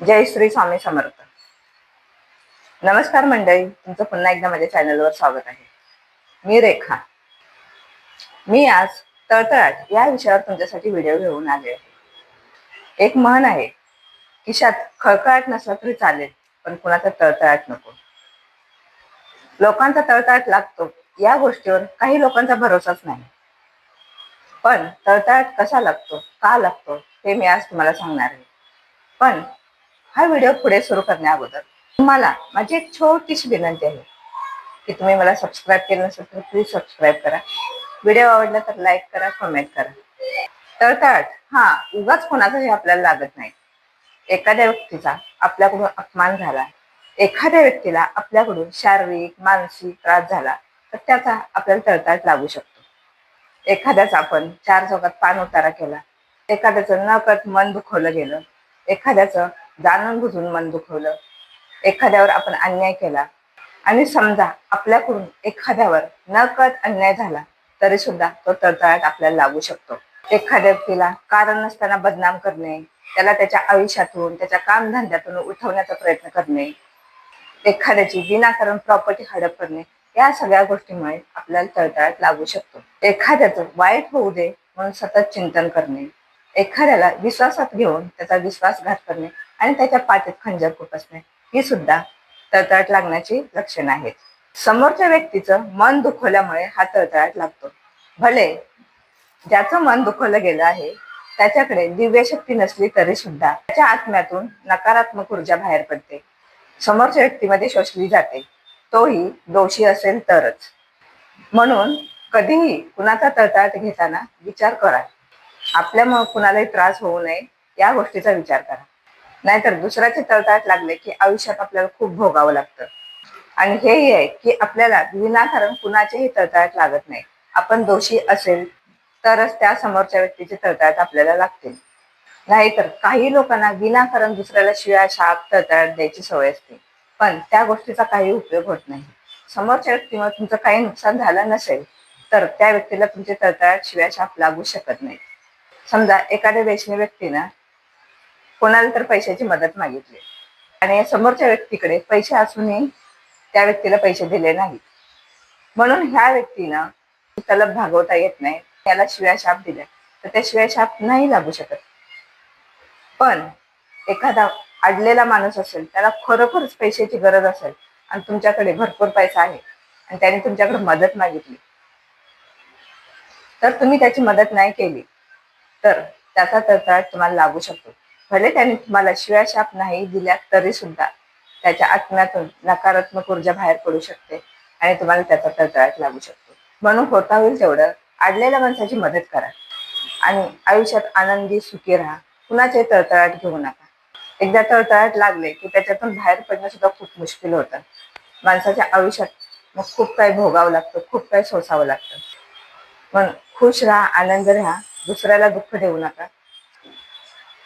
जय श्री स्वामी समर्थ. नमस्कार मंडळी तुमचं पुन्हा एकदा माझ्या चॅनलवर स्वागत आहे. मी रेखा. मी आज तळतळाट या विषयावर तुमच्यासाठी व्हिडिओ घेऊन आले आहे. एक म्हण आहे खिशात खळखळाट नसला तरी चालेल पण कुणाचा तळतळाट नको. लोकांचा तळतळाट लागतो या गोष्टीवर काही लोकांचा भरोसाच नाही. पण तळतळाट कसा लागतो का लागतो हे मी आज तुम्हाला सांगणार आहे. पण हा व्हिडिओ पुढे सुरू करण्या अगोदर तुम्हाला माझी एक छोटीशी विनंती आहे की तुम्ही मला सबस्क्राईब केलं नसेल तर प्लीज सबस्क्राईब करा. व्हिडिओ आवडला तर लाईक करा कमेंट करा. तळतळाट हा उगाच कोणाचाही आपल्याला लागत नाही. एखाद्या व्यक्तीचा आपल्याकडून अपमान झाला एखाद्या व्यक्तीला आपल्याकडून शारीरिक मानसिक त्रास झाला तर त्याचा आपल्याला तळतळाट लागू शकतो. एखाद्याचा आपण चार चौकात पान उतारा केला एखाद्याचं नकत मन दुखवलं गेलं एखाद्याचं जाणून बुजून मन दुखवलं. एखाद्यावर आपण अन्याय केला आणि समजा आपल्याकडून एखाद्यावर नकळत अन्याय झाला तरी सुद्धा तो तळतळाट आपल्याला लागू शकतो. एखाद्या व्यक्तीला कारण नसताना बदनाम करणे त्याला त्याच्या आयुष्यातून त्याच्या कामधंद्यातून उठवण्याचा प्रयत्न करणे एखाद्याची विनाकारण प्रॉपर्टी हडप करणे या सगळ्या गोष्टीमुळे आपल्याला तळतळाट लागू शकतो. एखाद्याचं वाईट होऊ दे म्हणून सतत चिंतन करणे एखाद्याला विश्वासात घेऊन त्याचा विश्वासघात करणे आणि त्याच्या पाठीत खंजर खूप असणे. ही सुद्धा तळतळाट लागण्याची लक्षणं आहेत. समोरच्या व्यक्तीचं मन दुखवल्यामुळे हा तळतळाट लागतो. भले ज्याचं मन दुखवलं गेलं आहे त्याच्याकडे दिव्य शक्ती नसली तरी सुद्धा त्याच्या आत्म्यातून नकारात्मक ऊर्जा बाहेर पडते. समोरच्या व्यक्तीमध्ये शोषली जाते. तोही दोषी असेल तरच. म्हणून कधीही कुणाचा तळतळाट घेताना विचार करा. आपल्यामुळे कुणालाही त्रास होऊ नये या गोष्टीचा विचार करा. नाहीतर दुसऱ्याचे तळतळाट लागले की आयुष्यात आपल्याला खूप भोगावं लागतं. आणि हेही आहे की आपल्याला विनाकारण कुणाचेही तळतळाट लागत नाही. आपण दोषी असेल तरच त्या समोरच्या व्यक्तीचे तळतळाट आपल्याला लागतील. नाहीतर काही लोकांना विनाकारण दुसऱ्याला शिव्या शाप तळतळाट द्यायची सवय असते. पण त्या गोष्टीचा काही उपयोग होत नाही. समोरच्या व्यक्तीमुळे तुमचं काही नुकसान झालं नसेल तर त्या व्यक्तीला तुमचे तळतळाट शिव्या शाप लागू शकत नाही समजा एखाद्या वैष्णव व्यक्तीनं कोणाला तर पैशाची मदत मागितली. आणि समोरच्या व्यक्तीकडे पैसे असूनही त्या व्यक्तीला पैसे दिले नाहीत. म्हणून ह्या व्यक्तीनं तलब भागवता येत नाही. त्याला शिव्या शाप दिल्या. तर त्या शिव्या शाप नाही लागू शकत. पण एखादा अडलेला माणूस असेल त्याला खरोखरच पैशाची गरज असेल आणि तुमच्याकडे भरपूर पैसा आहे आणि त्याने तुमच्याकडे मदत मागितली. तर तुम्ही त्याची मदत नाही केली तर त्याचा तर तुम्हाला लागू शकतो. भले त्याने तुम्हाला शिव्या शाप नाही दिल्या तरी सुद्धा त्याच्या आत्म्यातून नकारात्मक ऊर्जा बाहेर पडू शकते आणि तुम्हाला त्याचा तळतळाट लागू शकतो. म्हणून होता होईल तेवढं. आडलेल्या माणसाची मदत करा. आणि आयुष्यात आनंदी सुखी राहा. कुणाचे तळतळाट घेऊ नका. एकदा तळतळाट लागले की त्याच्यातून बाहेर पडणं सुद्धा खूप मुश्किल होतं. माणसाच्या आयुष्यात मग खूप काही भोगावं लागतं खूप काही सोसावं लागतं. पण खुश राहा आनंद राहा. दुसऱ्याला दुःख देऊ नका.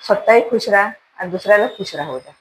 स्वतःही खुश राहा आणि दुसऱ्याला खुश राहू द्या.